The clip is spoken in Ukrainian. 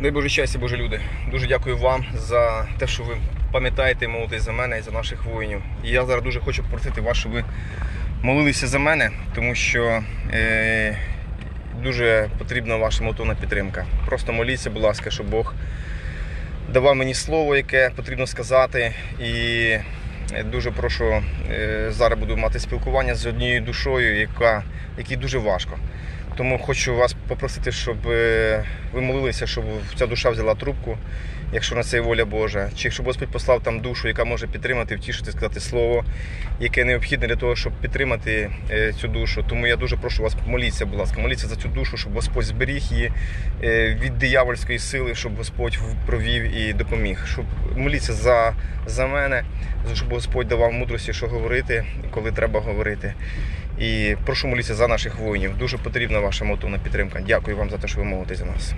Дай Боже щастя, Боже люди. Дуже дякую вам за те, що ви пам'ятаєте і молитесь за мене і за наших воїнів. І я зараз дуже хочу попросити вас, щоб ви молилися за мене, тому що е, дуже потрібна ваша молитовна підтримка. Просто моліться, будь ласка, щоб Бог давав мені слово, яке потрібно сказати. І е, дуже прошу, е, зараз буду мати спілкування з однією душою, яка, якій дуже важко. Тому хочу вас попросити, щоб е, ви молилися, щоб ця душа взяла трубку, якщо на це є воля Божа. Чи щоб Господь послав там душу, яка може підтримати, втішити, сказати слово, яке необхідне для того, щоб підтримати е, цю душу. Тому я дуже прошу вас, моліться, будь ласка, моліться за цю душу, щоб Господь зберіг її е, від диявольської сили, щоб Господь провів і допоміг. Щоб моліться за, за мене, щоб Господь давав мудрості, що говорити, коли треба говорити. І прошу молитися за наших воїнів. Дуже потрібна ваша мотивна підтримка. Дякую вам за те, що ви молитесь за нас.